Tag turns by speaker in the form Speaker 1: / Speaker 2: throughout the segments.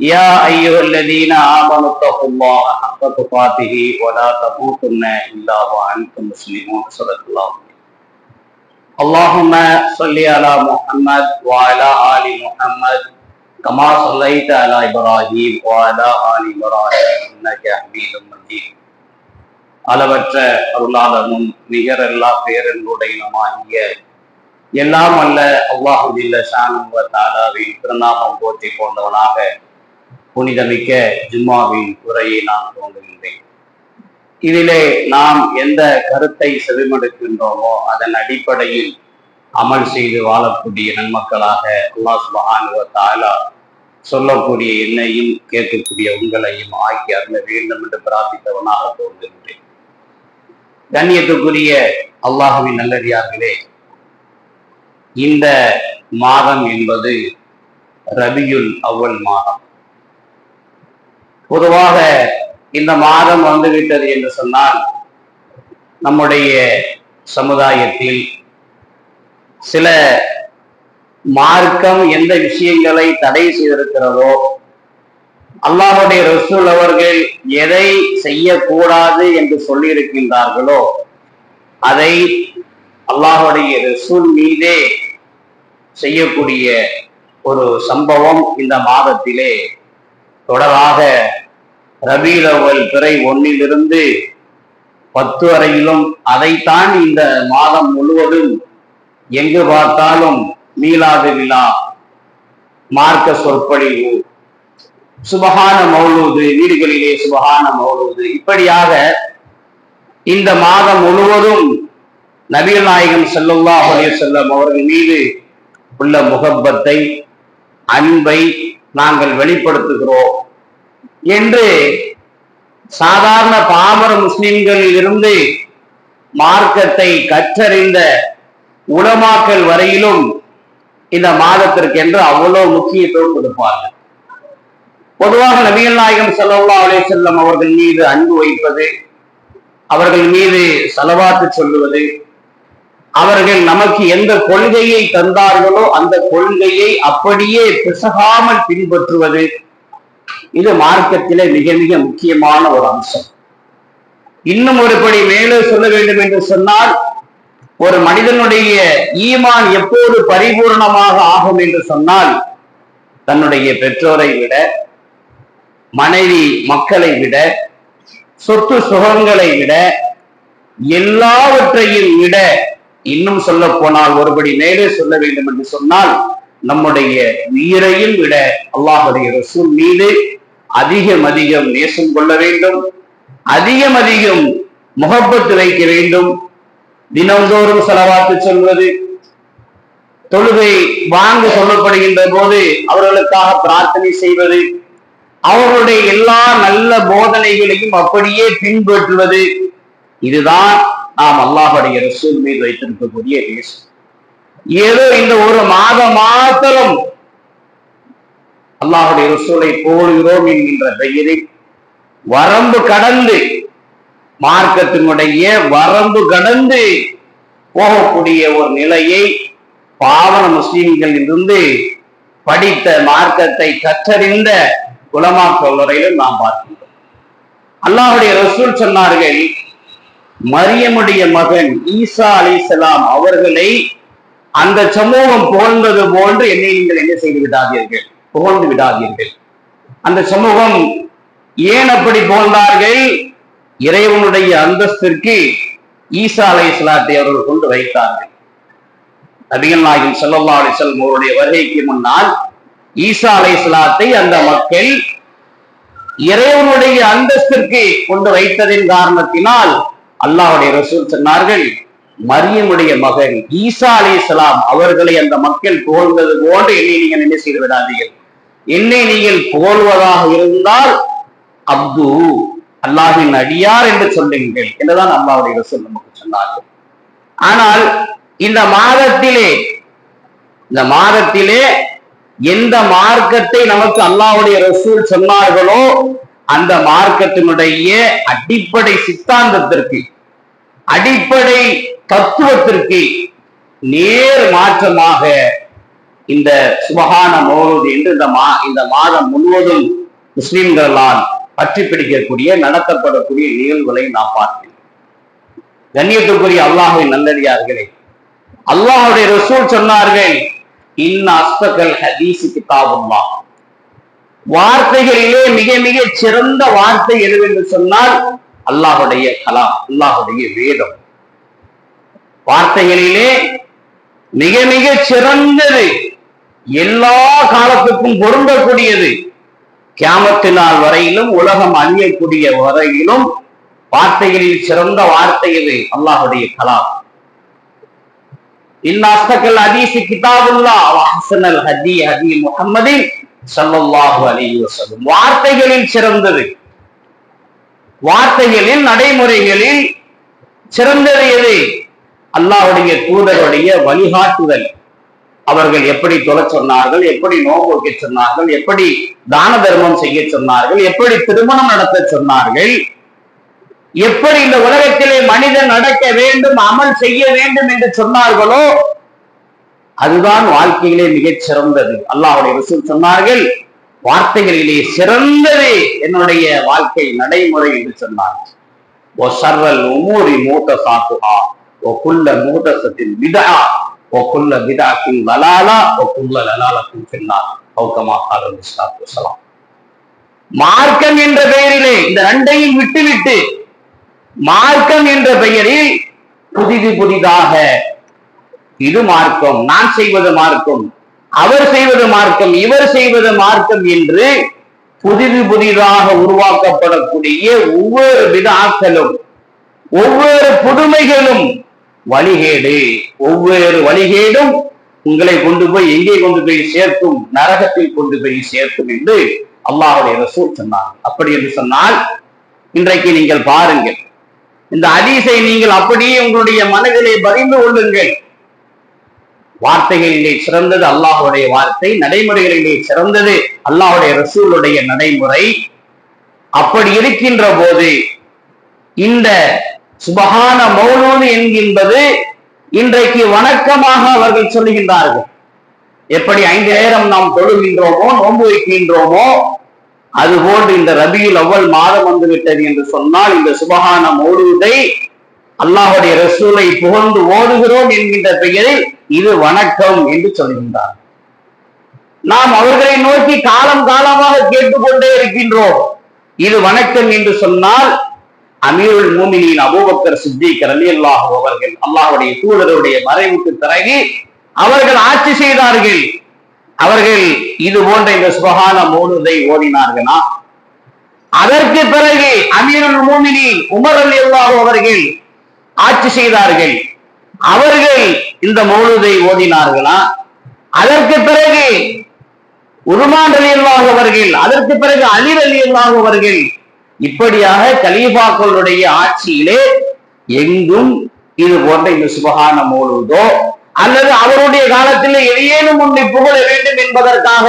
Speaker 1: يا أيها الذين آمنوا اتقوا الله حق تقاته ولا تموتن إلا وأنتم مسلمون صدق الله اللهم صل على محمد وعلى آل محمد كما صليت على إبراهيم وعلى آل إبراهيم إنك حميد مجيد அளவற்ற அருளாளனும் நிகரல்லா பேரன்புடையனுமாகிய எல்லாம் அல்ல அல்லாஹு ஜில்ல ஷானுவ தாலாவின் திருநாமம் போற்றி கொண்டவனாக புனிதமிக்க ஜும்மாவின் உரையை நான் தோன்றுகின்றேன் இதிலே நாம் எந்த கருத்தை செவிமடுக்கின்றோமோ அதன் அடிப்படையில் அமல் செய்து வாழக்கூடிய நன்மக்களாக அல்லா சுபஹானுவ சொல்லக்கூடிய என்னையும் கேட்கக்கூடிய உங்களையும் ஆக்கி அருள வேண்டும் என்று பிரார்த்தித்தவனாக தோன்றுகின்றேன். கண்ணியத்துக்குரிய அல்லாஹுவின் நல்லடியார்களே இந்த மாதம் என்பது ரபியுல் அவ்வல் மாதம். பொதுவாக இந்த மாதம் வந்துவிட்டது என்று சொன்னால் நம்முடைய சமுதாயத்தில் சில மார்க்கம் எந்த விஷயங்களை தடை செய்திருக்கிறதோ அல்லாஹுடைய ரசூல் அவர்கள் எதை செய்யக்கூடாது என்று சொல்லியிருக்கின்றார்களோ அதை அல்லாஹுடைய ரசூல் மீதே செய்யக்கூடிய ஒரு சம்பவம் இந்த மாதத்திலே தொடராக ரபீல் அவல் பிறை ஒன்னிலிருந்து பத்து வரையிலும் அதைத்தான் இந்த மாதம் முழுவதும் எங்கு பார்த்தாலும் மீளாது விழா மார்க்க சொற்பொழிவு சுபகான மௌலூது வீடுகளிலே சுபகான மௌலூது. இப்படியாக இந்த மாதம் முழுவதும் நபிகள் நாயகம் செல்லுல்லா செல்லம் அவர்கள் மீது உள்ள முகப்பத்தை அன்பை நாங்கள் வெளிப்படுத்துகிறோம் என்று சாதாரண பாமர முஸ்லிம்களில் இருந்து மார்க்கத்தை கற்றறிந்த உலமாக்கல் வரையிலும் இந்த மாதத்திற்கு என்று அவ்வளவு முக்கியத்துவம் கொடுப்பார்கள். பொதுவாக நபிகள் நாயகம் சல்லா அலே செல்லம் அவர்கள் மீது அன்பு வைப்பது அவர்கள் மீது செலவாத்து சொல்லுவது அவர்கள் நமக்கு எந்த கொள்கையை தந்தார்களோ அந்த கொள்கையை அப்படியே பிசகாமல் பின்பற்றுவது இது மார்க்கத்திலே மிக மிக முக்கியமான ஒரு அம்சம். இன்னும் ஒருபடி மேலே சொல்ல வேண்டும் என்று சொன்னால் ஒரு மனிதனுடைய ஈமான் எப்போது பரிபூர்ணமாக ஆகும் என்று சொன்னால் தன்னுடைய பெற்றோரை விட மனைவி மக்களை விட சொத்து சுகங்களை விட எல்லாவற்றையும் விட இன்னும் சொல்ல போனால் ஒருபடி மேலே சொல்ல வேண்டும் என்று சொன்னால் நம்முடைய உயிரையும் விட அல்லாஹுடைய ரசூல் மீது அதிகம் அதிகம் நேசம் கொள்ள வேண்டும் அதிகம் அதிகம் முகப்பத்து வைக்க வேண்டும். தினந்தோறும் செலவாத்து சொல்வது தொழுகை வாங்க சொல்லப்படுகின்ற போது அவர்களுக்காக பிரார்த்தனை செய்வது அவர்களுடைய எல்லா நல்ல போதனைகளையும் அப்படியே பின்பற்றுவது இதுதான் நாம் அல்லாஹுடைய ரசூல் மீது வைத்திருக்கக்கூடிய நேசம் ஏதோ இந்த ஒரு மாதம் மாத்திரம் அல்லாஹுடைய ரசூலை போடுகிறோம் என்கின்ற பெயரில் வரம்பு கடந்து மார்க்கத்தினுடைய வரம்பு கடந்து போகக்கூடிய ஒரு நிலையை பாவன முஸ்லீம்கள் இருந்து படித்த மார்க்கத்தை கற்றறிந்த குலமாக்கல் வரையிலும் நாம் பார்க்கின்றோம். அல்லாஹுடைய ரசூல் சொன்னார்கள் மரியமுடைய மகன் ஈசா அலிசலாம் அவர்களை அந்த சமூகம் புகழ்ந்தது போன்று என்னை நீங்கள் என்ன செய்து விடாதீர்கள்? புகழ்ந்து விடாதீர்கள். அந்த சமூகம் ஏன் அப்படி புகழ்ந்தார்கள்? இறைவனுடைய அந்தஸ்திற்கு ஈசா அலை இஸ்லாத்தை அவர்கள் கொண்டு வைத்தார்கள். நபிகள் நாயகம் செல்லல்லா அலி வஸல்லம் அவருடைய வருகைக்கு முன்னால் ஈசா அலை இஸ்லாத்தை அந்த மக்கள் இறைவனுடைய அந்தஸ்திற்கு கொண்டு வைத்ததின் காரணத்தினால் அல்லாஹ்வுடைய ரசூல் சொன்னார்கள் மரியமுடைய மகன் ஈசா அலி இஸ்லாம் அவர்களை அந்த மக்கள் புகழ்ந்தது போன்று என்னை நீங்கள் என்ன செய்து விடாதீர்கள்? என்னை நீங்கள் புகழ்வதாக இருந்தால் அப்து அல்லாஹின் அடியார் என்று சொல்லுங்கள் என்றுதான் அல்லாவுடைய ரசூல் நமக்கு சொன்னார்கள். ஆனால் இந்த மாதத்திலே இந்த மாதத்திலே எந்த மார்க்கத்தை நமக்கு அல்லாவுடைய ரசூல் சொன்னார்களோ அந்த மார்க்கத்தினுடைய அடிப்படை சித்தாந்தத்திற்கு அடிப்படை தத்துவத்திற்கு நேர் மாற்றமாக இந்த சுபகான மௌலூத் என்று இந்த மா இந்த மாதம் முழுவதும் முஸ்லிம்களால் பற்றி பிடிக்கக்கூடிய நடத்தப்படக்கூடிய நிகழ்வுகளை நாம் பார்க்கிறோம். கண்ணியத்துக்குரிய அல்லாஹை நல்லடியார்களே அல்லாஹுடைய ரசூல் சொன்னார்கள் இன்ன அஸ்தகல் ஹதீசு கிதாபுல்லா வார்த்தைகளிலே மிக மிக சிறந்த வார்த்தை எதுவென்று சொன்னால் அல்லாஹுடைய கலாம் அல்லாஹுடைய வேதம். வார்த்தைகளிலே மிக மிக சிறந்தது எல்லா காலத்துக்கும் பொருந்தக்கூடியது. கியாமத்தினால் நாள் வரையிலும் உலகம் அழியக்கூடிய வரையிலும் வார்த்தைகளில் சிறந்த வார்த்தை இது அல்லாஹுடைய கலாம். இன் அஸ்தகல் ஹதீஸ் கிதாபுல்லா அல் ஹதி ஹதி முகமதின் ஸல்லல்லாஹு அலைஹி வார்த்தைகளில் சிறந்தது. வார்த்தைகளில் நடைமுறைகளில் சிறந்தது எது? அல்லாஹுடைய தூதருடைய வழிகாட்டுதல். அவர்கள் எப்படி தொலை சொன்னார்கள் எப்படி நோன்பு வைக்க சொன்னார்கள் எப்படி தான தர்மம் செய்ய சொன்னார்கள் எப்படி திருமணம் நடத்த சொன்னார்கள் எப்படி இந்த உலகத்திலே மனிதன் நடக்க வேண்டும் அமல் செய்ய வேண்டும் என்று சொன்னார்களோ அதுதான் வாழ்க்கையிலே மிகச் சிறந்தது. அல்லாவுடைய ரசூல் சொன்னார்கள் வார்த்தைகளிலே சிறந்தது என்னுடைய வாழ்க்கை நடைமுறை என்று சொன்னார்கள் ஓ சர்வல் உமூரி மூத்த சாத்துகா ஓ குல்ல மூதசத்தின் விதா ஓ குல்ல விதாக்கின் லலாலா ஓ குல்ல லலாலத்தின் பின்னார் கௌகமா காலம் மார்க்கம் என்ற பெயரிலே இந்த ரெண்டையும் விட்டுவிட்டு மார்க்கம் என்ற பெயரில் புதிது புதிதாக இது மார்க்கம் நான் செய்வது மார்க்கம் அவர் செய்வது மார்க்கம் இவர் செய்வது மார்க்கம் என்று புதிது புதிதாக உருவாக்கப்படக்கூடிய ஒவ்வொரு விதாக்களும் ஒவ்வொரு புதுமைகளும் வழிகேடு ஒவ்வொரு வழிகேடும் உங்களை கொண்டு போய் எங்கே கொண்டு போய் சேர்க்கும் நரகத்தில் கொண்டு போய் சேர்க்கும் என்று அல்லாஹுடைய ரசூல் சொன்னார். அப்படி என்று சொன்னால் இன்றைக்கு நீங்கள் பாருங்கள் இந்த அதிசை நீங்கள் அப்படியே உங்களுடைய மனதிலே பதிந்து கொள்ளுங்கள். வார்த்தைகளிலே சிறந்தது அல்லாஹுடைய வார்த்தை. நடைமுறைகளிலே சிறந்தது அல்லாஹுடைய ரசூலுடைய நடைமுறை. அப்படி இருக்கின்ற போது இந்த சுபகான மௌலூது என்கின்றது இன்றைக்கு வணக்கமாக அவர்கள் சொல்லுகின்றார்கள். எப்படி ஐந்து நேரம் நாம் தொழுகின்றோமோ நோன்பு வைக்கின்றோமோ அதுபோன்று இந்த ரபியில் அவ்வளவு மாதம் வந்து விட்டது என்று சொன்னால் இந்த சுபகான மௌனூதை அல்லாஹுடைய ரசூலை புகழ்ந்து ஓடுகிறோம் என்கின்ற பெயரில் இது வணக்கம் என்று சொல்கின்றார். நாம் அவர்களை நோக்கி காலம் காலமாக கேட்டுக்கொண்டே இருக்கின்றோம். இது வணக்கம் என்று சொன்னால் அமீருல் மூமினின் அபூபக்கர் சித்திக் அலி அல்லாஹு அவர்கள் அல்லாஹுடைய தூதருடைய மறைவுக்கு பிறகு அவர்கள் ஆட்சி செய்தார்கள். அவர்கள் இது போன்ற இந்த சுபகான மோனுதை ஓடினார்களா? அதற்கு பிறகு அமீருல் மூமினின் உமர் அலி அல்லாஹு அவர்கள் ஆட்சி செய்தார்கள். அவர்கள் இந்த மௌலுதை ஓதினார்களா? அதற்கு பிறகு உருமான் அலி அல்லாஹ் அவர்கள் அதற்கு பிறகு அலிர் அலி அல்லாஹ் அவர்கள் இப்படியாக கலீஃபாக்களுடைய ஆட்சியிலே எங்கும் இது போன்ற இந்த சுபகான மௌலுதோ அல்லது அவருடைய காலத்தில் எதையேனும் ஒன்றை புகழ வேண்டும் என்பதற்காக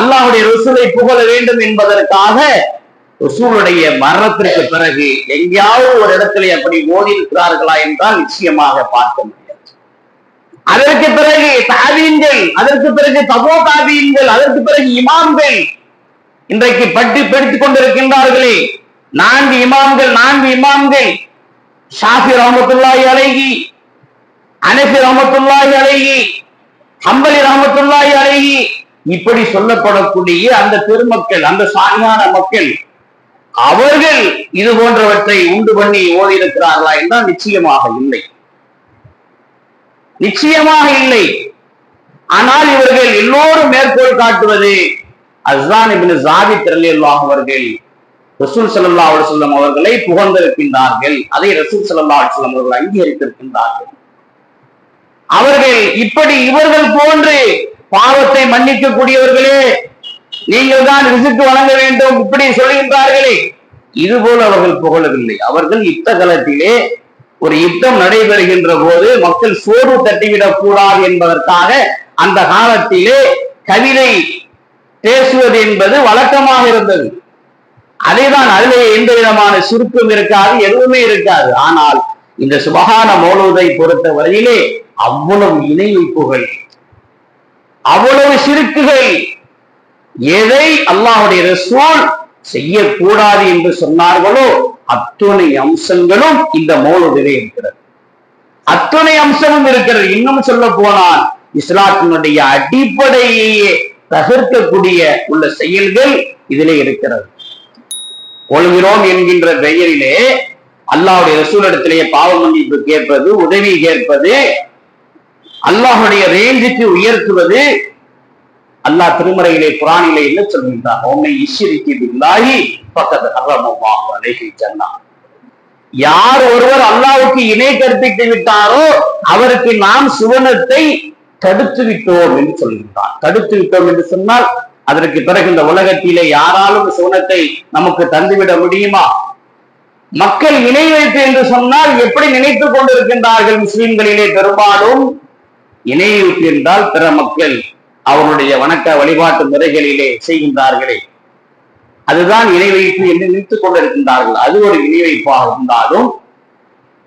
Speaker 1: அல்லாஹுடைய ருசுவை புகழ வேண்டும் என்பதற்காக ரசூலுடைய மரணத்திற்கு பிறகு எங்கேயாவது ஒரு இடத்துல அப்படி ஓதி இருக்கிறார்களா என்றால் நிச்சயமாக பார்க்க முடியாது. அதற்கு பிறகு தாவீன்கள் அதற்கு பிறகு தபோ தாவீன்கள் அதற்கு பிறகு இமாம்கள் இன்றைக்கு பட்டி பிடித்துக் கொண்டிருக்கின்றார்களே. நான்கு இமாம்கள் நான்கு இமாம்கள். ஷாஃபி ரஹமத்துல்லாஹி அழகி அனசி ரஹமத்துல்லாஹி அழகி ஹம்பலி ரஹமத்துல்லாஹி அழகி இப்படி சொல்லப்படக்கூடிய அந்த பெருமக்கள் அந்த சாதியான மக்கள் அவர்கள் இது போன்றவற்றை உண்டு பண்ணி ஓதியிருக்கிறார்களா என்றால் நிச்சயமாக இல்லை. நிச்சயமாக இல்லை. ஆனால் இவர்கள் எல்லோரும் மேற்கோள் காட்டுவது அஸ்தான் இபின் ஜாதி திரளியல்லாஹ் அவர்கள் ரசூல் சல்லா அலுவலம் அவர்களை புகழ்ந்திருக்கின்றார்கள். அதை ரசூல் சல்லா அலுவலம் அவர்கள் அங்கீகரித்திருக்கின்றார்கள். அவர்கள் இப்படி இவர்கள் போன்று பாவத்தை மன்னிக்கக்கூடியவர்களே நீங்கள் தான் ரிசுக்கு வழங்க வேண்டும் இப்படி சொல்கின்றார்களே. இதுபோல் அவர்கள் புகழவில்லை. அவர்கள் யுத்த காலத்திலே ஒரு யுத்தம் நடைபெறுகின்ற போது மக்கள் சோறு தட்டிவிடக் கூடாது என்பதற்காக அந்த காலத்திலே கவிதை பேசுவது என்பது வழக்கமாக இருந்தது. அதேதான் அதிலே எந்த விதமான சுருக்கம் இருக்காது எதுவுமே இருக்காது. ஆனால் இந்த சுபகான மௌலூதை பொறுத்த வரையிலே அவ்வளவு இணை வைப்புகள் அவ்வளவு சிறுக்குகள் எதை அல்லாஹுடைய ரசூல் செய்யக்கூடாது என்று சொன்னார்களோ அத்துணை அம்சங்களும் இந்த மௌலூதிலே இருக்கிறது. அத்துணை அம்சமும் இருக்கிறது. இன்னும் சொல்ல போனால் இஸ்லாத்தினுடைய அடிப்படையே தகர்க்கக்கூடிய உள்ள செயல்கள் இதிலே இருக்கிறது. கொள்கிறோம் என்கின்ற பெயரிலே அல்லாவுடைய ரசூலிடத்திலேயே பாவ மன்னிப்பு கேட்பது உதவி கேட்பது அல்லாஹுடைய ரேஞ்சுக்கு உயர்த்துவது அல்லாஹ் திருமறையிலே குரானிலே என்ன சொல்கின்றான்? உன்னை இஷிரிக்கு பில்லாஹி பக்கத்து அறமாக அலைகை ஜன்னா. யார் ஒருவர் அல்லாவுக்கு இணை கற்பித்து விட்டாரோ அவருக்கு நாம் சுவனத்தை தடுத்து விட்டோம் என்று சொல்கின்றான். தடுத்து விட்டோம் என்று சொன்னால் அதற்கு பிறகு இந்த உலகத்திலே யாராலும் சுவனத்தை நமக்கு தந்துவிட முடியுமா? மக்கள் இணை வைப்பு என்று சொன்னால் எப்படி நினைத்துக் கொண்டிருக்கின்றார்கள் முஸ்லிம்களிலே பெரும்பாலும்? இணை வைப்பு என்றால் பிற மக்கள் அவருடைய வணக்க வழிபாட்டு முறைகளிலே செய்கின்றார்களே. அதுதான் இணை வைப்பு என்று நினைத்துக் கொண்டிருக்கின்றார்கள். அது ஒரு இணை வைப்பாக இருந்தாலும்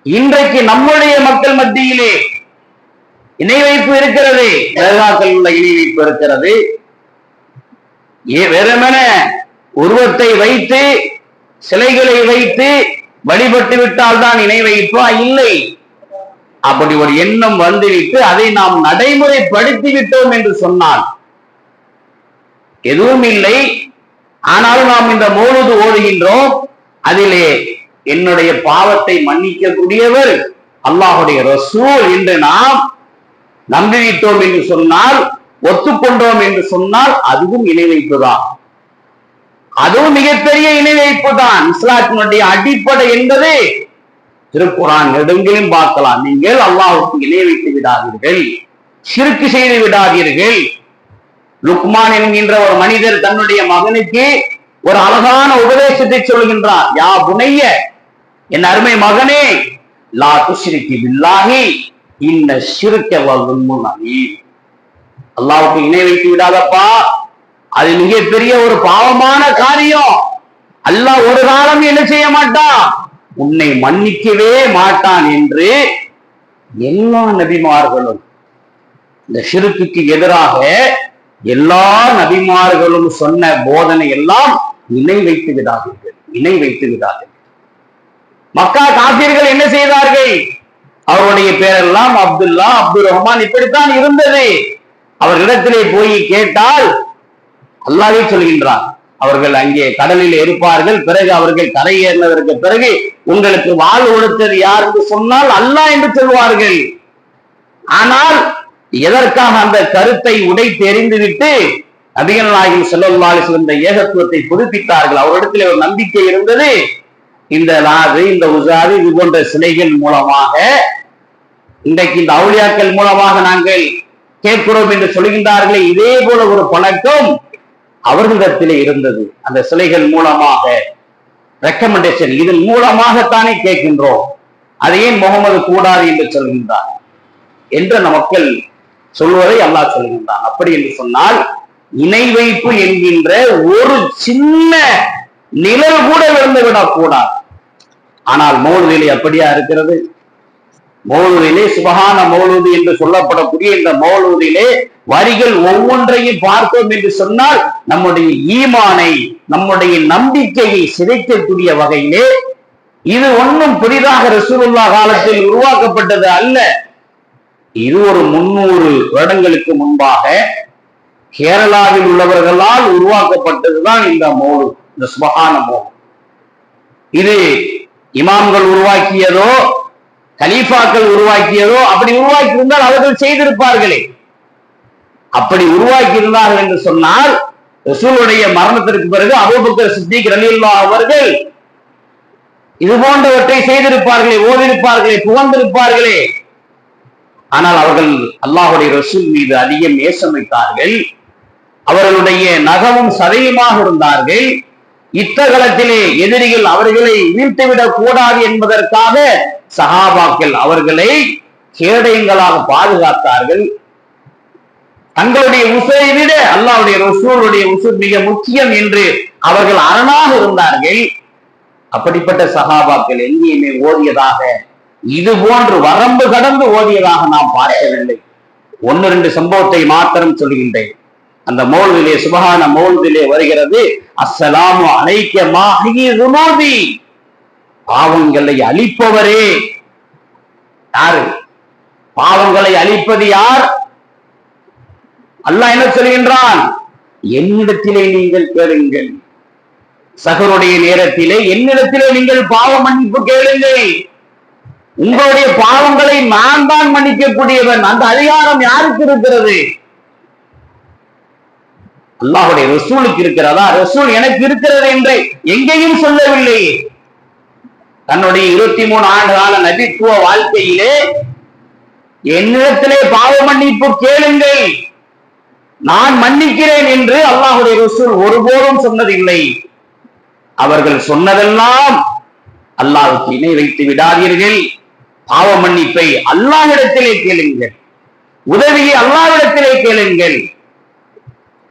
Speaker 1: இன்றைக்கு நம்முடைய மக்கள் மத்தியிலே இணை வைப்பு இருக்கிறது தர்காக்கள் உள்ள இணை வைப்பு இருக்கிறது. ஏ- வெறுமன உருவத்தை வைத்து சிலைகளை வைத்து வழிபட்டு விட்டால் தான் இணை வைப்பா? இல்லை. அப்படி ஒரு எண்ணம் வந்துவிட்டு அதை நாம் நடைமுறைப்படுத்தி விட்டோம் என்று சொன்னால் எதுவும் இல்லை. ஆனாலும் நாம் இந்த மோழுது ஓடுகின்றோம். அதிலே என்னுடைய பாவத்தை மன்னிக்கக்கூடியவர் அல்லாஹுடைய ரசூல் என்று நாம் நம்பிவிட்டோம் என்று சொன்னால் ஒத்துக்கொண்டோம் என்று சொன்னால் அதுவும் இணை வைப்புதான் அதுவும் மிகப்பெரிய இணை வைப்பு தான் இஸ்லாத்தினுடைய அடிப்படை என்பது திருக்குறான் நெடுங்கிலும் பார்க்கலாம். நீங்கள் அல்லாஹ்வுக்கு இணை வைத்து விடாதீர்கள். சிறுக்கு செய்து விடாதீர்கள். லுக்மான் என்கின்ற ஒரு மனிதர் தன்னுடைய மகனுக்கு ஒரு அழகான உபதேசத்தை சொல்கின்றார். யா புனைய என் அருமை மகனே லா துஷிரிக்கு வில்லாகி இந்த சிறுக்க வல்லும்முன் அல்லாவுக்கு இணை வைத்து விடாதப்பா. அது மிகப்பெரிய ஒரு பாவமான காரியம். அல்லாஹ் ஒரு காலம் என்ன செய்ய மாட்டான்? உன்னை மன்னிக்கவே மாட்டான் என்று எல்லா நபிமார்களும் இந்த சிறுக்குக்கு எதிராக எல்லா நபிமார்களும் சொன்ன போதனை எல்லாம் இணை வைத்து விடாதீர்கள் இணை வைத்து விடாதீர்கள். மக்கா காப்பீர்கள் என்ன செய்தார்கள்? அவருடைய பேரெல்லாம் அப்துல்லா அப்துல் ரஹ்மான் இப்படித்தான் இருந்தது. இடத்திலே போய் கேட்டால் அல்லாவே சொல்கின்றார் அவர்கள் அங்கே கடலில் இருப்பார்கள். பிறகு அவர்கள் கரையேறினதற்கு பிறகு உங்களுக்கு வாழ் கொடுத்தது யார் என்று சொன்னால் அல்ல என்று சொல்வார்கள். ஆனால் எதற்காக அந்த கருத்தை உடை தெரிந்துவிட்டு நபிகள் நாயகம் ஸல்லல்லாஹு இந்த ஏகத்துவத்தை புதுப்பித்தார்கள். அவரிடத்தில் ஒரு நம்பிக்கை இருந்தது. இந்த லாது இந்த உசாது இது போன்ற சிலைகள் மூலமாக இன்றைக்கு இந்த அவுளியாக்கள் மூலமாக நாங்கள் கேட்கிறோம் என்று சொல்கின்றார்களே. இதே போல ஒரு பழக்கம் அவர்களிடத்திலே இருந்தது. அந்த சிலைகள் மூலமாக ரெக்கமெண்டேஷன் இதன் மூலமாகத்தானே கேட்கின்றோம். அதை ஏன் முகமது கூடாது என்று சொல்கின்றார். என்று அந்த மக்கள் சொல்வதை அல்லாஹ் சொல்கின்றான். அப்படி என்று சொன்னால் இணை வைப்பு என்கின்ற ஒரு சின்ன நிழல் கூட விழுந்து விடக்கூடாது ஆனால் மௌலுதிலே அப்படியா இருக்கிறது? மௌலுதிலே சுபகான மௌலூது என்று சொல்லப்படக்கூடிய இந்த மௌலூதிலே வரிகள் ஒவ்வொன்றையும் பார்த்தோம் என்று சொன்னால் நம்முடைய ஈமானை நம்முடைய நம்பிக்கையை சிதைக்கக்கூடிய வகையிலே இது ஒன்றும் புதிதாக ரசூலுல்லா காலத்தில் உருவாக்கப்பட்டது அல்ல. இது ஒரு முன்னூறு வருடங்களுக்கு முன்பாக கேரளாவில் உள்ளவர்களால் உருவாக்கப்பட்டதுதான் இந்த மோடு இந்த சுபகான மோடு இது இமாம்கள் உருவாக்கியதோ கலீஃபாக்கள் உருவாக்கியதோ அப்படி உருவாக்கி இருந்தால் அவர்கள் செய்திருப்பார்களே. அப்படி உருவாக்கி இருந்தார்கள் என்று சொன்னால் ரசூலுடைய மரணத்திற்கு பிறகு அபூபக்கர் சித்திக் ரலில்லா அவர்கள் இது போன்றவற்றை செய்திருப்பார்களே ஓதிருப்பார்களே புகழ்ந்திருப்பார்களே. ஆனால் அவர்கள் அல்லாஹுடைய ரசூல் மீது அதிகம் ஏசமைத்தார்கள். அவர்களுடைய நகமும் சதையுமாக இருந்தார்கள். இத்தகலத்திலே எதிரிகள் அவர்களை வீழ்த்துவிடக் கூடாது என்பதற்காக சஹாபாக்கள் அவர்களை கேடயங்களாக பாதுகாத்தார்கள். தங்களுடைய உசுரை விட அல்லாவுடைய ரசூலுடைய உசுர் மிக முக்கியம் என்று அவர்கள் அரணாக இருந்தார்கள். அப்படிப்பட்ட சகாபாக்கள் எங்கேயுமே ஓதியதாக இது போன்று வரம்பு கடந்து ஓதியதாக நாம் பார்க்கவில்லை. ஒன்னு ரெண்டு சம்பவத்தை மாத்திரம் சொல்கின்றேன். அந்த மோல்விலே சுபகான மோல்விலே வருகிறது அஸ்ஸலாமு அலைக்க மாஹி பாவங்களை அழிப்பவரே. யாரு? பாவங்களை அழிப்பது யார்? அல்லாஹ் என்ன சொல்கின்றான்? என்னிடத்திலே நீங்கள் கேளுங்கள். சகருடைய நேரத்திலே என்னிடத்திலே நீங்கள் பாவ மன்னிப்பு கேளுங்கள். உங்களுடைய பாவங்களை நான் தான் மன்னிக்கக்கூடியவன். அந்த அதிகாரம் யாருக்கு இருக்கிறது? அல்லாஹுடைய ரசூலுக்கு இருக்கிறதா? ரசூல் எனக்கு இருக்கிறது என்று எங்கேயும் சொல்லவில்லை. தன்னுடைய இருபத்தி மூணு ஆண்டு கால நபித்துவ வாழ்க்கையிலே என்னிடத்திலே பாவ மன்னிப்பு கேளுங்கள். நான் மன்னிக்கிறேன் என்று அல்லாஹுடைய ரசூல் ஒருபோதும் சொன்னதில்லை. அவர்கள் சொன்னதெல்லாம் அல்லாவுக்கு இணை வைத்து விடாதீர்கள். பாவ மன்னிப்பை அல்லாஹிடத்திலே கேளுங்கள். உதவியை அல்லாவிடத்திலே கேளுங்கள்.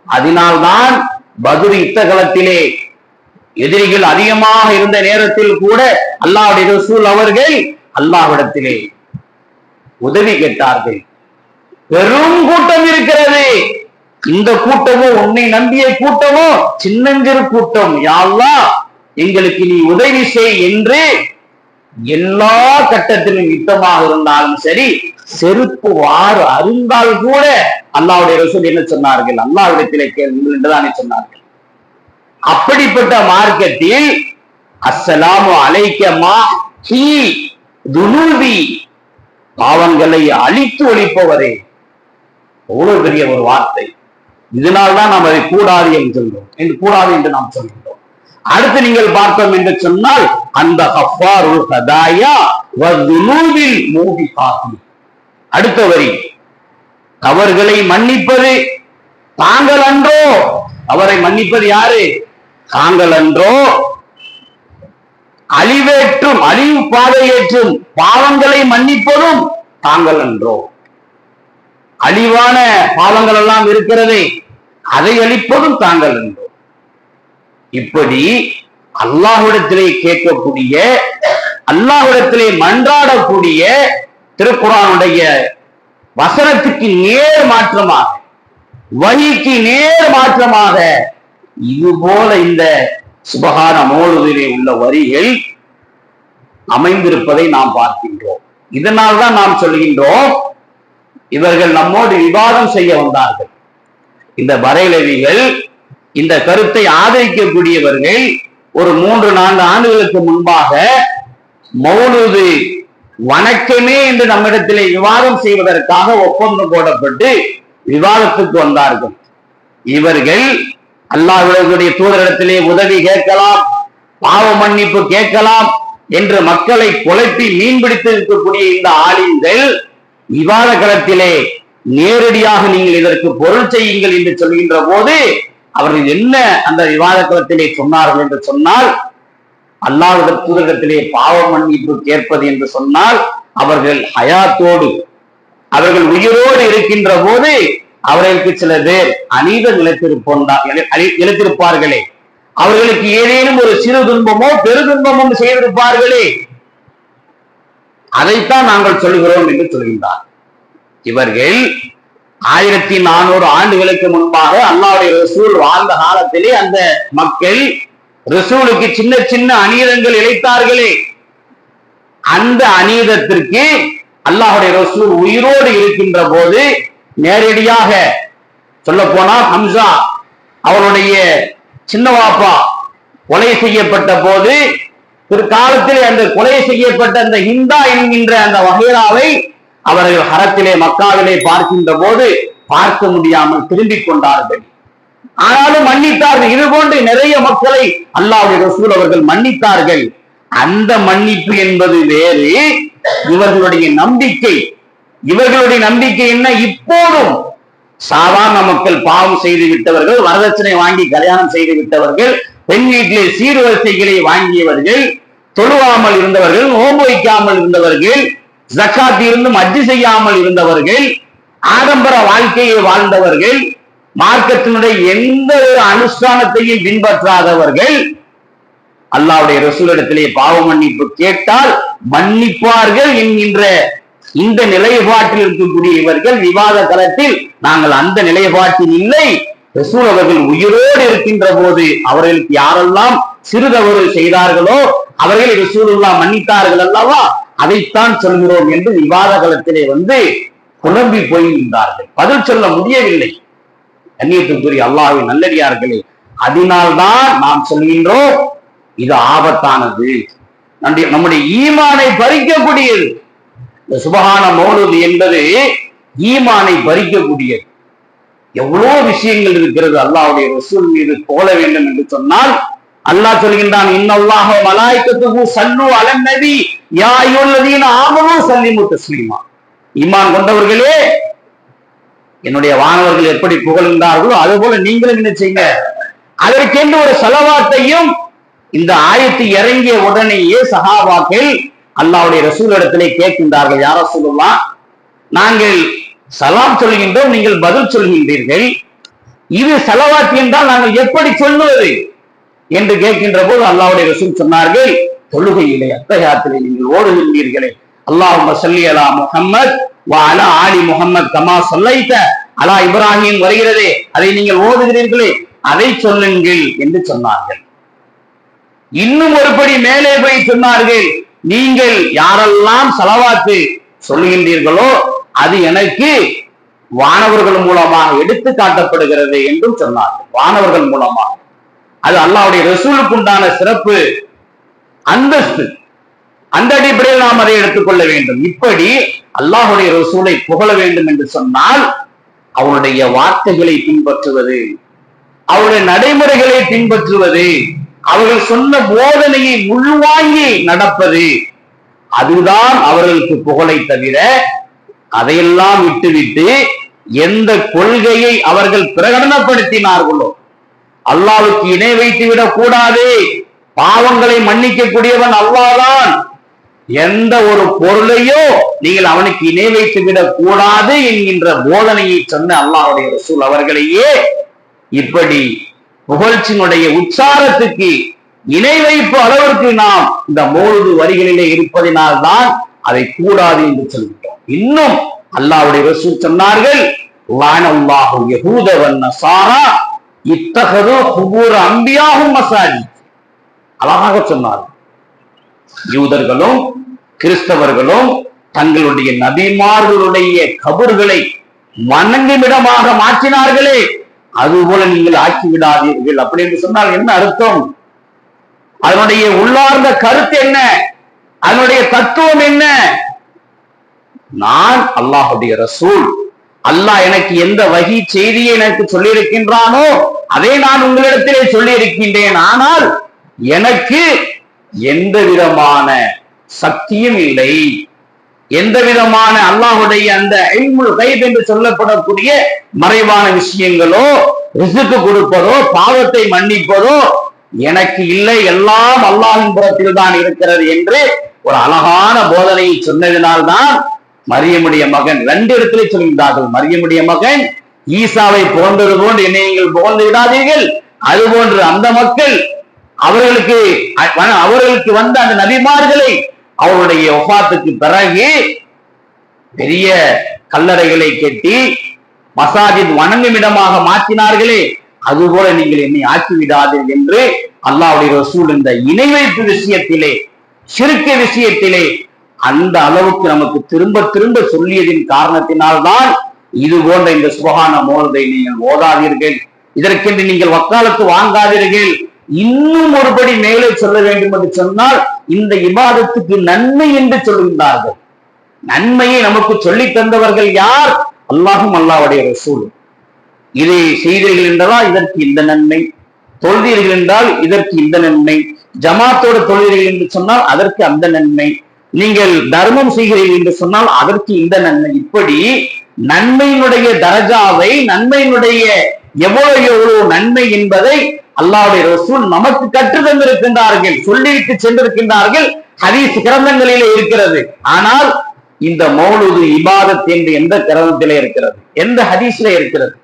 Speaker 1: அதனால்தான் பதுர் யுத்தகலத்திலே எதிரிகள் அதிகமாக இருந்த நேரத்தில் கூட அல்லாவுடைய ரசூல் அவர்கள் அல்லாஹ்விடத்திலே உதவி கேட்டார்கள். பெரும் கூட்டம் இருக்கிறது. இந்த கூட்டமும் உன்னை நம்பிய கூட்டமும் சின்னஞ்சிறு கூட்டம். யாழ்லா எங்களுக்கு நீ உதவி செய் என்று எல்லா கட்டத்திலும் யுத்தமாக இருந்தாலும் சரி செருப்பு வாறு அருந்தால் கூட அல்லாவுடைய ரசூல் என்ன சொன்னார்கள்? அல்லாவிடத்திலே கேளுங்கள் என்றுதானே சொன்னார்கள். அப்படிப்பட்ட மார்க்கத்தில் அஸ்ஸலாமு அலைக்கமா ஹி துனூபி. பாவங்களை அழித்து ஒழிப்பவரே. அவ்வளவு பெரிய ஒரு வார்த்தை. இதனால்தான் நாம் அதை கூடாது என்று சொல்கிறோம். என்று கூடாது என்று நாம் சொல்கின்றோம். அடுத்து நீங்கள் பார்த்தோம் என்று சொன்னால் அந்த ஹஃபாருல் ஹதாயா வதுனூபில் மூபிகாஹி அடுத்த வரி தவறுகளை மன்னிப்பது தாங்கள் அன்றோ. அவரை மன்னிப்பது யாரு? தாங்கள் அன்றோ அழிவேற்றும் அழிவு பாதையேற்றும் பாவங்களை மன்னிப்பதும் தாங்கள் அன்றோ அழிவான பாவங்கள் எல்லாம் இருக்கிறதே அதை அழிப்பதும் தாங்கள் அன்றோ இப்படி அல்லாஹுடத்திலே கேட்கக்கூடிய அல்லாஹுடத்திலே மன்றாடக்கூடிய திருக்குறானுடைய வசனத்துக்கு நேர் மாற்றமாக வழிக்கு நேர் மாற்றமாக இது போல இந்த சுபகான மோழுதிலே உள்ள வரிகள் அமைந்திருப்பதை நாம் பார்க்கின்றோம். இதனால்தான் நாம் சொல்கின்றோம் இவர்கள் நம்மோடு விவாதம் செய்ய வந்தார்கள். இந்த வரையலவிகள் இந்த கருத்தை ஆதரிக்கக்கூடியவர்கள் ஒரு மூன்று நான்கு ஆண்டுகளுக்கு முன்பாக மௌலுது வணக்கமே என்று நம்மிடத்திலே விவாதம் செய்வதற்காக ஒப்பந்தம் போடப்பட்டு விவாதத்துக்கு வந்தார்கள். இவர்கள் அல்லாஹுடைய தூதரிடத்திலே உதவி கேட்கலாம் பாவ மன்னிப்பு கேட்கலாம் என்று மக்களை குழப்பி மீன்பிடித்து இருக்கக்கூடிய இந்த ஆலிம்கள் விவாத களத்திலே நேரடியாக நீங்கள் இதற்கு பொருள் செய்யுங்கள் என்று சொல்கின்ற போது அவர்கள் என்ன அந்த விவாத களத்திலே சொன்னார்கள் என்று சொன்னால் அல்லாஹ் தூதரகத்திலே பாவ மன்னிப்பு கேட்பது என்று சொன்னால் அவர்கள் ஹயாத்தோடு அவர்கள் உயிரோடு இருக்கின்ற போது அவர்களுக்கு சில பேர் அநீதம் இழைத்திருப்போண்டா இழைத்திருப்பார்களே அவர்களுக்கு ஏதேனும் ஒரு சிறு துன்பமோ பெரு துன்பமும் செய்திருப்பார்களே. அதைத்தான் நாங்கள் சொல்கிறோம் என்று சொல்கின்றார். இவர்கள் ஆயிரத்தி நானூறு ஆண்டுகளுக்கு முன்பாக அல்லாவுடைய ரசூல் வாழ்ந்த காலத்திலே அந்த மக்கள் ரசூலுக்கு சின்ன சின்ன அநீதங்கள் இழைத்தார்களே. அந்த அநீதத்திற்கு அல்லாஹுடைய ரசூல் உயிரோடு இருக்கின்ற போது நேரடியாக சொல்ல போனால் ஹம்சா அவருடைய சின்னவாப்பா கொலை செய்யப்பட்ட போது பிற்காலத்தில் அந்த கொலை செய்யப்பட்ட அந்த ஹிந்தா என்கின்ற அந்த வகைராவை அவர்கள் ஹரத்திலே மக்காவிலே பார்க்கின்ற போது பார்க்க முடியாமல் திரும்பிக் கொண்டார்கள். ஆனாலும் மன்னித்தார்கள். இது போன்று நிறைய மக்களை அல்லாவுடைய ரசூல் அவர்கள் மன்னித்தார்கள். அந்த மன்னிப்பு என்பது வேறு. இவர்களுடைய நம்பிக்கை இவர்களுடைய நம்பிக்கை என்ன? இப்போதும் சாதாரண மக்கள் பாவம் செய்து விட்டவர்கள் வரதட்சணை வாங்கி கல்யாணம் செய்து விட்டவர்கள் பெண் வீட்டிலே சீர்வரிசைகளை வாங்கியவர்கள் தொழுவாமல் இருந்தவர்கள் நோம்பு வைக்காமல் இருந்தவர்கள் ஜக்காத் இருந்து மஜ்ஜி செய்யாமல் இருந்தவர்கள் ஆடம்பர வாழ்க்கையை வாழ்ந்தவர்கள் மார்க்கத்தினுடைய எந்த ஒரு அனுஷ்டானத்தையும் பின்பற்றாதவர்கள் அல்லாவுடைய ரசூலிடத்திலே பாவ மன்னிப்பு கேட்டால் மன்னிப்பார்கள் என்கின்ற இந்த நிலைப்பாட்டில் இருக்கக்கூடிய இவர்கள் விவாத தளத்தில் நாங்கள் அந்த நிலைப்பாட்டில் இல்லை. ரசூல் அவர்கள் உயிரோடு இருக்கின்ற போது அவர்களுக்கு யாரெல்லாம் சிறுதவறு செய்தார்களோ அவர்களை ரசூலுல்லா மன்னித்தார்கள் அல்லவா? அதைத்தான் சொல்கிறோம் என்று விவாத களத்திலே வந்து குழம்பி போயிருந்தார்கள். பதில் சொல்ல முடியவில்லை. கண்ணியத்துக்குரிய அல்லாவின் நல்லடியார்களே அதனால்தான் நாம் சொல்கின்றோம் இது ஆபத்தானது. நம்முடைய ஈமானை பறிக்கக்கூடியது. இந்த சுபகான மௌனது என்பது ஈமானை பறிக்கக்கூடியது. எவ்வளவு விஷயங்கள் இருக்கிறது அல்லாவுடைய ரசூல் மீது போல வேண்டும் என்று சொன்னால் அல்லாஹ் சொல்கின்றான் இன்னல்லாஹ மலாய்க்கத்துக்கு சல்லு அலன் நபி. யா அய்யுல்லதீன சல்லிமு தஸ்லீமா. ஈமான் கொண்டவர்களே என்னுடைய வானவர்கள் எப்படி புகழ்ந்தார்களோ அது போல நீங்களும் என்ன செய்யுங்க. அதற்கென்று ஒரு செலவாத்தையும் இந்த ஆயத்து இறங்கிய உடனேயே சகாபாக்கள் அல்லாவுடைய ரசூல் இடத்திலே கேட்கின்றார்கள் யார சொல்லலாம் நாங்கள் சலாம் சொல்கின்றோம் நீங்கள் பதில் சொல்கின்றீர்கள். இது செலவாத்தி என்றால் நாங்கள் எப்படி சொல்லுவது என்று கேட்கின்ற போது அல்லாவுடைய ரசூல் சொன்னார்கள் தொழுகையிலே அத்தகாத்திலே நீங்கள் ஓடுகின்றீர்களே. அல்லாஹ் சல்லி அலா முஹம்மத் வா அலா ஆலி முகம்மது கமா சொல்லைத்த. அலா இப்ராஹிம் வருகிறதே அதை நீங்கள் ஓதுகிறீர்களே அதை சொல்லுங்கள் என்று சொன்னார்கள். இன்னும் ஒருபடி மேலே போய் சொன்னார்கள் நீங்கள் யாரெல்லாம் செலவாத்து சொல்லுகின்றீர்களோ அது எனக்கு வானவர்கள் மூலமாக எடுத்து காட்டப்படுகிறது என்றும் சொன்னார்கள். வானவர்கள் மூலமாக. அது அல்லாவுடைய ரசூலுக்கு உண்டான சிறப்பு அந்தஸ்து. அந்த அடிப்படையில் நாம் அதை எடுத்துக்கொள்ள வேண்டும். இப்படி அல்லாஹுடைய ரசூலை புகழ வேண்டும் என்று சொன்னால் அவருடைய வார்த்தைகளை பின்பற்றுவது அவருடைய நடைமுறைகளை பின்பற்றுவது அவர்கள் சொன்ன போதனையை உள்வாங்கி நடப்பது. அதுதான் அவர்களுக்கு புகழை தவிர அதையெல்லாம் விட்டுவிட்டு எந்த கொள்கையை அவர்கள் பிரகடனப்படுத்தினார்களோ அல்லாவுக்கு இணை வைத்து விடக் கூடாது பாவங்களை மன்னிக்கக்கூடியவன் அல்லாதான் எந்த ஒரு பொருளையோ நீங்கள் அவனுக்கு இணை வைத்து விடக் கூடாது என்கின்ற போதனையை சொன்ன அல்லாஹுடைய ரசூல் அவர்களையே இப்படி புகழ்ச்சியினுடைய உச்சாரத்துக்கு இணை வைப்பு அளவிற்கு நாம் இந்த மூழ்கு வரிகளிலே இருப்பதினால் தான் அதை கூடாது என்று சொல்கிறோம் இன்னும் அல்லாவுடைய ரசூல் சொன்னார்கள் லானல்லாஹு யகூதவன் நசாரா இத்தகது குபூர அம்பியாகும் மசாஜி அழகாக சொன்னார். யூதர்களும் கிறிஸ்தவர்களும் தங்களுடைய நபிமார்களுடைய கபர்களை வணங்குமிடமாக மாற்றினார்களே. அதுபோல நீங்கள் ஆக்கி விடாதீர்கள் அப்படி என்று சொன்னால் என்ன அர்த்தம்? அதனுடைய உள்ளார்ந்த கருத்து என்ன? அதனுடைய தத்துவம் என்ன? நான் அல்லாஹுடைய ரசூல். அல்லாஹ் எனக்கு எந்த வகி செய்தியை எனக்கு சொல்லியிருக்கின்றானோ அதை நான் உங்களிடத்திலே சொல்லி இருக்கின்றேன் ஆனால் எனக்கு எந்த விதமான சக்தியும் இல்லை. எந்த விதமான அல்லாஹுடைய அந்த ஐமுல் கைப் என்று சொல்லப்படக்கூடிய மறைவான விஷயங்களோ ரிசுக்கு கொடுப்பதோ பாவத்தை மன்னிப்பதோ எனக்கு இல்லை எல்லாம் அல்லாஹின் புறத்தில் தான் இருக்கிறது என்று ஒரு அழகான போதனையை சொன்னதினால்தான் மரியமுடைய மகன் ரெண்டு இடத்துல சொல்கின்றார்கள். மரியமுடைய மகன் ஈசாவை போன்றது போன்று என்னை நீங்கள் புகழ்ந்து விடாதீர்கள். அது போன்று அந்த மக்கள் அவர்களுக்கு அவர்களுக்கு வந்த அந்த நபிமார்களை அவருடைய ஒஃபாத்துக்கு பிறகு பெரிய கல்லறைகளை கட்டி மசாஜித் வணங்கும் இடமாக மாற்றினார்களே. அதுபோல நீங்கள் என்னை ஆக்கி விடாதீர்கள் என்று அல்லாவுடைய ரசூல் இந்த இணை வைப்பு விஷயத்திலே சிறுக்க விஷயத்திலே அந்த அளவுக்கு நமக்கு திரும்ப திரும்ப சொல்லியதின் காரணத்தினால்தான் இது போன்ற இந்த சுபகான மோனதை நீங்கள் ஓதாதீர்கள். இதற்கென்று நீங்கள் வக்காலத்து வாங்காதீர்கள். இன்னும் ஒருபடி மேலே சொல்ல வேண்டும் என்று சொன்னால் இந்த இபாதத்துக்கு நன்மை என்று சொல்கின்றார்கள் நன்மையை நமக்கு சொல்லி தந்தவர்கள் யார்? அல்லாஹும் அல்லாவுடைய ரசூல். இதை செய்தீர்கள் என்றால் இதற்கு இந்த நன்மை. தொழுதீர்கள் என்றால் இதற்கு இந்த நன்மை. ஜமாத்தோட தொழுதீர்கள் என்று சொன்னால் அதற்கு அந்த நன்மை. நீங்கள் தர்மம் செய்கிறீர்கள் என்று சொன்னால் அதற்கு இந்த நன்மை. இப்படி நன்மையினுடைய தரஜாவை நன்மையினுடைய எவ்வளவு எவ்வளவு நன்மை என்பதை அல்லாவுடைய ரசூல் நமக்கு கற்று தந்திருக்கின்றார்கள் சொல்லிவிட்டு சென்றிருக்கின்றார்கள். ஹதீஸ் கிரந்தங்களிலே இருக்கிறது. ஆனால் இந்த மௌலுது இபாதத் என்று எந்த கிரந்தத்திலே இருக்கிறது? எந்த ஹதீஸ்ல இருக்கிறது?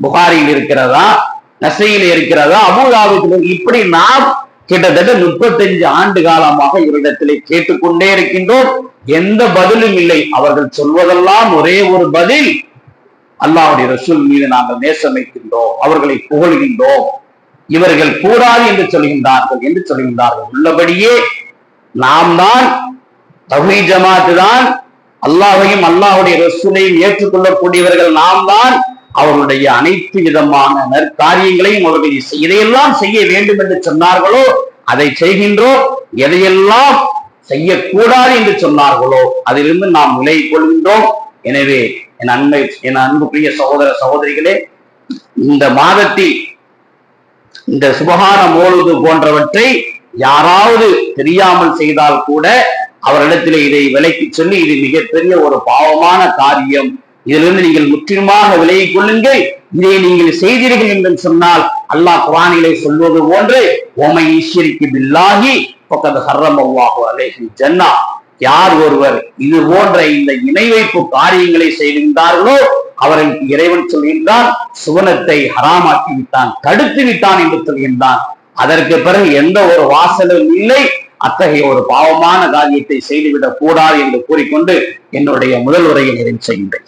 Speaker 1: புகாரியில் இருக்கிறதா? நசையில் இருக்கிறதா? அபுதாபுத்தில் இப்படி நாம் கிட்டத்தட்ட முப்பத்தஞ்சு ஆண்டு காலமாக இவரிடத்திலே கேட்டுக்கொண்டே இருக்கின்றோம். எந்த பதிலும் இல்லை. அவர்கள் சொல்வதெல்லாம் ஒரே ஒரு பதில். அல்லாவுடைய ரசூல் மீது நாங்கள் நேசம் வைக்கின்றோம் அவர்களை புகழ்கின்றோம். இவர்கள் கூடாது என்று சொல்கின்றார்கள் என்று சொல்கின்றார்கள். உள்ளபடியே நாம் தான் தகுதி ஜமாத்து தான் அல்லாஹையும் அல்லாஹ்வுடைய ரசூலையும் ஏற்றுக்கொள்ளக்கூடியவர்கள் நாம் தான் அவருடைய அனைத்து விதமான நற்காரியங்களையும் அவர்கள் செய்- இதையெல்லாம் செய்ய வேண்டும் என்று சொன்னார்களோ அதை செய்கின்றோம். எதையெல்லாம் செய்யக்கூடாது என்று சொன்னார்களோ அதிலிருந்து நாம் விலை கொள்கின்றோம். எனவே என் அன்பை என் அன்புக்குரிய சகோதர சகோதரிகளே இந்த மாதத்தில் இந்த சுபகான மோழுது போன்றவற்றை யாராவது தெரியாமல் செய்தால் கூட அவரிடத்திலே இதை விலைக்கு சொல்லி இது மிகப்பெரிய ஒரு பாவமான காரியம். இதிலிருந்து நீங்கள் முற்றிலுமாக விலகிக் கொள்ளுங்கள். இதை நீங்கள் செய்தீர்கள் என்று சொன்னால் அல்லாஹ் குரானிலே சொல்வது போன்று ஓமை ஈஸ்வரிக்கு பில்லாகி பக்கத்து ஹர்ரமல்லாஹு அலைஹி ஜன்னா. யார் ஒருவர் இது போன்ற இந்த இணை வைப்பு காரியங்களை செய்கின்றார்களோ அவர்களுக்கு இறைவன் சொல்கின்றான் சுவனத்தை ஹராமாக்கி விட்டான் தடுத்து விட்டான் என்று சொல்கின்றான். அதற்கு பிறகு எந்த ஒரு வாசலும் இல்லை. அத்தகைய ஒரு பாவமான காரியத்தை செய்துவிடக் கூடாது என்று கூறிக்கொண்டு என்னுடைய முதல் உரையை நிறைவு செய்கின்றேன்.